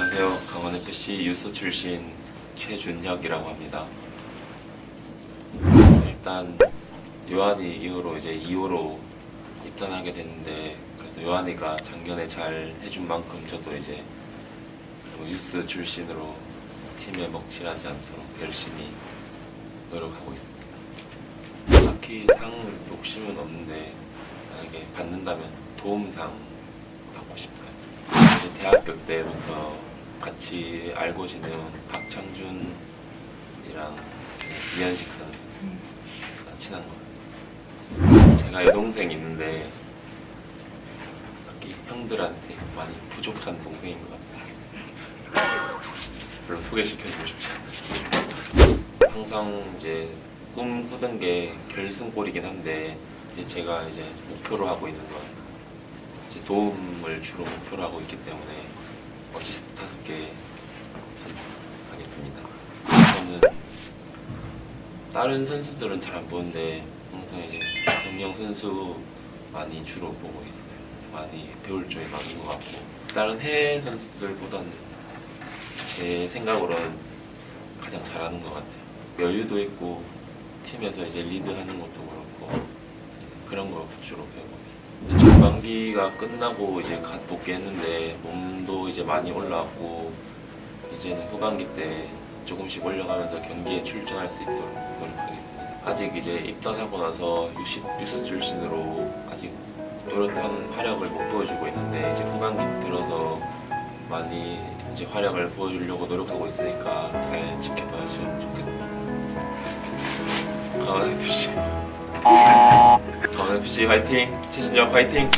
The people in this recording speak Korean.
안녕하세요. 강원FC 유스 출신 최준혁이라고 합니다. 일단 요한이 이후로 이제 2호로 입단하게 됐는데 그래도 요한이가 작년에 잘 해준 만큼 저도 이제 또 유스 출신으로 팀에 먹칠하지 않도록 열심히 노력하고 있습니다. 딱히 상 욕심은 없는데 만약에 받는다면 도움상 받고 싶어요. 대학교 때부터 같이 알고 지낸 박창준이랑 이현식 선수 친한 거. 제가 여동생 있는데 형들한테 많이 부족한 동생인 것 같아요. 별로 소개시켜주고 싶지 않아요. 항상 이제 꿈 꾸던 게 결승골이긴 한데 이제 제가 이제 목표로 하고 있는 건 이제 도움을 주로 목표로 하고 있기 때문에 어시스트 다섯 개 선택하겠습니다. 저는 다른 선수들은 잘 안 보는데 항상 이제 정영 선수 많이 주로 보고 있어요. 많이 배울 점이 많은 것 같고 다른 해외 선수들보다는 제 생각으로는 가장 잘하는 것 같아요. 여유도 있고 팀에서 이제 리드하는 것도 그렇고 그런 거 주로 배우고 있어요. 전반기가 끝나고 이제 갓 복귀했는데 몸도 이제 많이 올라왔고 이제는 후반기 때 조금씩 올려가면서 경기에 출전할 수 있도록 노력하겠습니다. 아직 이제 입단하고 나서 유시, 유스 출신으로 아직 또렷한 활약을 못 보여주고 있는데 이제 후반기 들어서 많이 이제 활약을 보여주려고 노력하고 있으니까 잘 지켜봐 주시면 좋겠습니다. 강원 FC 강원 FC 화이팅! 최진영 화이팅!